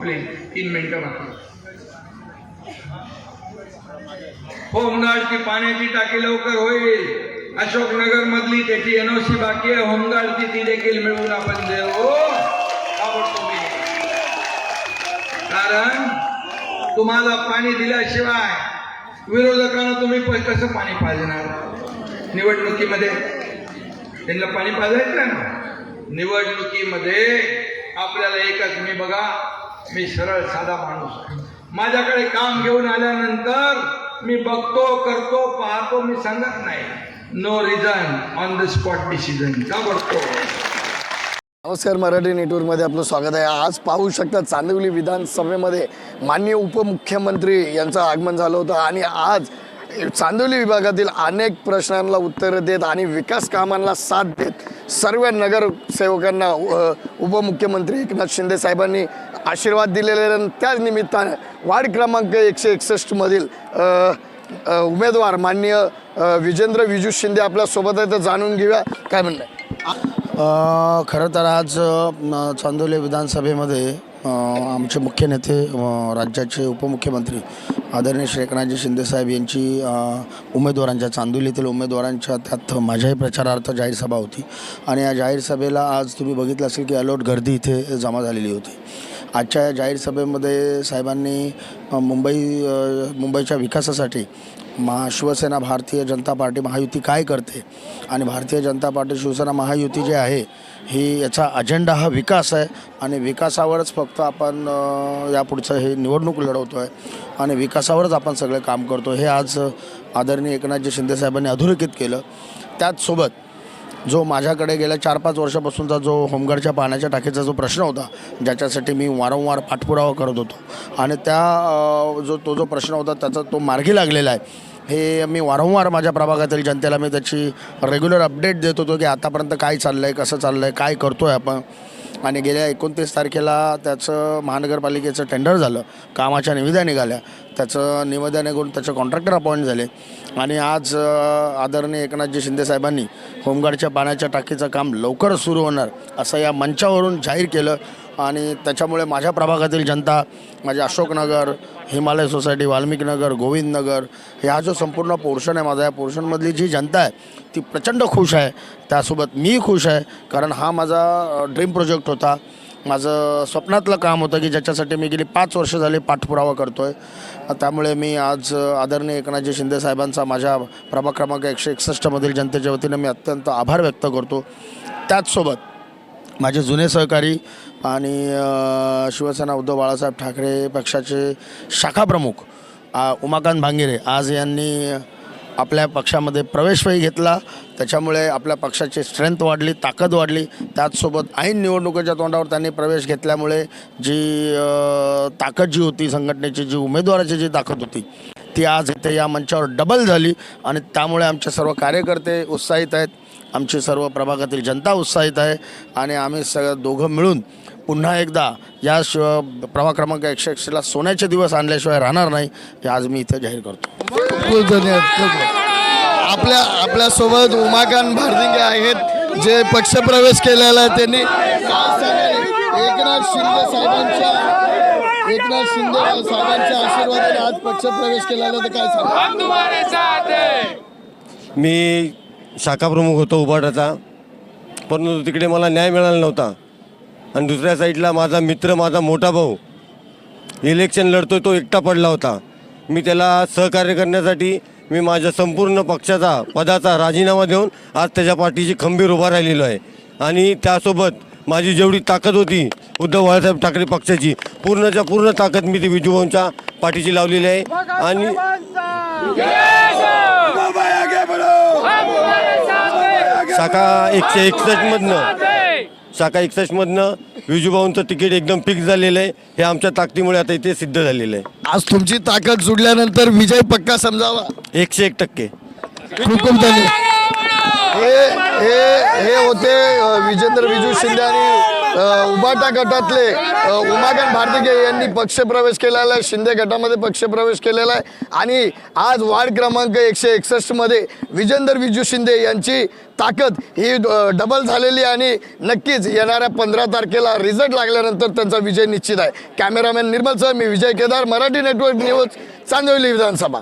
Please तीन मिनिटं home guard की पाण्याची टाकी लवकर होईल. अशोकनगर मधली त्याची एनओसी बाकी आहे. होमगार्डची ती देखील मिळवून आपण देऊ. कारण तुम्हाला पाणी दिल्याशिवाय विरोधकांना तुम्ही कसं पाणी पाजणार? निवडणुकीमध्ये. त्यांना पाणी पाजायचं ना? निवडणुकीमध्ये आपल्याला एकच मी बघा मी सरळ साधा माणूस आहे. माझ्याकडे काम घेऊन आल्यानंतर मी बघतो करतो पाहतो मी सांगत नाही. No reason on the spot decision का बघतो? नमस्कार मराठी नेटवर्कमध्ये आपलं स्वागत आहे. आज पाहू शकता चांदिवली विधानसभेमध्ये माननीय उपमुख्यमंत्री यांचं आगमन झालं होतं आणि आज चांदिवली विभागातील अनेक प्रश्नांना उत्तरं देत आणि विकास कामांना साथ देत सर्व नगरसेवकांना उपमुख्यमंत्री एकनाथ शिंदे साहेबांनी आशीर्वाद दिलेले आहेत. त्याच निमित्तानं वार्ड क्रमांक एकशे एकसष्टमधील उमेदवार माननीय विजेंद्र विजू शिंदे आपल्यासोबत आहे तर जाणून घेऊया काय म्हणणं खरं तर आज चांदोली विधानसभेमध्ये आमचे मुख्य नेते राज्याचे उपमुख्यमंत्री आदरणीय श्री एकनाथजी शिंदेसाहेब यांची उमेदवारांच्या चांदोलीतील उमेदवारांच्या त्यात माझ्याही प्रचारार्थ जाहीर सभा होती. आणि या जाहीर सभेला आज तुम्ही बघितलं असेल की अलोट गर्दी इथे जमा झालेली होती. आजच्या या जाहीर सभेमध्ये साहेबांनी मुंबई मुंबईच्या विकासासाठी महा शिवसेना भारतीय जनता पार्टी महायुती काय करते? आणि भारतीय जनता पार्टी शिवसेना महायुती जे आहे ही याचा अजेंडा हा विकास आहे. आणि विकासावरच फक्त आपण यापुढचं हे निवडणूक लढवतो आहे आणि विकासावरच आपण सगळे काम करतो हे आज आदरणीय एकनाथजी शिंदेसाहेबांनी अधोरेखित केलं. त्याचसोबत जो माझ्याकडे गेल्या चार पाच वर्षापासूनचा जो होमगार्डच्या पाण्याच्या टाकीचा जो प्रश्न होता ज्याच्यासाठी मी वारंवार पाठपुरावा करत होतो. आणि त्या जो तो जो प्रश्न होता त्याचा तो मार्गी लागलेला आहे. हे मी वारंवार माझ्या प्रभागातील जनतेला मी त्याची रेग्युलर अपडेट देत होतो की आतापर्यंत काय चाललं आहे कसं चाललं आहे काय करतो आहे आपण. आणि गेल्या एकोणतीस तारखेला त्याचं महानगरपालिकेचं टेंडर झालं कामाच्या निविदा निघाल्या. त्याचं निवेदन निघून त्याचे कॉन्ट्रॅक्टर अपॉइंट झाले. आणि आज आदरणीय एकनाथजी शिंदेसाहेबांनी होमगार्डच्या पाण्याच्या टाकीचं काम लवकर सुरू होणार असं या मंचावरून जाहीर केलं. आणि त्याच्यामुळे माझ्या प्रभागातील जनता माझे अशोकनगर हिमालय सोसायटी वाल्मिकनगर गोविंदनगर ह्या हा जो संपूर्ण पोर्शन आहे माझा या पोर्शनमधली जी जनता आहे ती प्रचंड खुश आहे. त्यासोबत मी खुश आहे कारण हा माझा ड्रीम प्रोजेक्ट होता. माझं स्वप्नातलं काम होतं की ज्याच्यासाठी मी गेली पाच वर्ष झाली पाठपुरावा करतो आहे त्यामुळे मी आज आदरणीय एकनाथजी शिंदे साहेबांचा माझ्या प्रभाग क्रमांक एकशे एकसष्टमधील जनतेच्या वतीनं मी अत्यंत आभार व्यक्त करतो. त्याचसोबत माझे जुने सहकारी आणि शिवसेना उद्धव बाळासाहेब ठाकरे पक्षाचे शाखाप्रमुख आ, उमाकांत भांगिरे आज यांनी आपल्या पक्षामध्ये प्रवेशही घेतला. त्याच्यामुळे आपल्या पक्षाची स्ट्रेंथ वाढली ताकद वाढली. त्याचसोबत ऐन निवडणुकीच्या तोंडावर त्यांनी प्रवेश घेतल्यामुळे जी ताकद जी होती संघटनेची जी उमेदवाराची जी ताकद होती ती आज इथे या मंचावर डबल झाली. आणि त्यामुळे आमचे सर्व कार्यकर्ते उत्साहित आहेत. आमची सर्व प्रभागातील जनता उत्साहित आहे आणि आम्ही सगळं दोघं मिळून पुन्हा एकदा या शिव प्रभाग क्रमांक एकशे एकशेला सोन्याचे दिवस आणल्याशिवाय राहणार नाही हे आज मी इथे जाहीर करतो खूप धन्यवाद. आपल्या आपल्यासोबत उमाकांत भारदिंगे आहेत जे पक्षप्रवेश केलेला आहे त्यांनी? एकनाथ शिंदे साहेबांच्या एकनाथ शिंदे साहेबांच्या आशीर्वादाने आज पक्षप्रवेश केलेला तर काय सांगा मी शाखाप्रमुख होतो उबाटाचा परंतु तिकडे मला न्याय मिळाला नव्हता. आणि दुसऱ्या साईडला माझा मित्र माझा मोठा भाऊ इलेक्शन लढतो तो एकटा पडला होता. मी त्याला सहकार्य करण्यासाठी मी माझ्या संपूर्ण पक्षाचा पदाचा राजीनामा देऊन आज त्याच्या पाठीशी खंबीर उभा राहिलेलो आहे. आणि त्यासोबत माझी जेवढी ताकद होती उद्धव बाळासाहेब ठाकरे पक्षाची पूर्णच्या पूर्ण ताकद मी ती विजूभाऊंच्या पाठीशी लावलेली आहे. आणि शाखा एकशे एकसष्टमधनं शाखा एकसष्टमधनं विजूभाऊंचं तिकीट एकदम फिक्स झालेलं आहे. हे आमच्या ताकदीमुळे आता इथे सिद्ध झालेलं आहे. आज तुमची ताकद जुडल्यानंतर विजय पक्का समजावा. एकशे एक टक्के. खूप खूप धन्यवाद. हे हे हे होते विजेंद्र विजू शिंदे आणि उबाटा गटातले उमाकांत भारतिके यांनी पक्षप्रवेश केलेला आहे शिंदे गटामध्ये पक्षप्रवेश केलेला आहे. आणि आज वार्ड क्रमांक एकशे एकसष्टमध्ये विजेंदर विजू शिंदे यांची ताकद ही डबल झालेली आणि नक्कीच येणाऱ्या पंधरा तारखेला रिझल्ट लागल्यानंतर त्यांचा विजय निश्चित आहे. कॅमेरामॅन निर्मल सर मी विजय केदार मराठी नेटवर्क न्यूज चांदवली विधानसभा.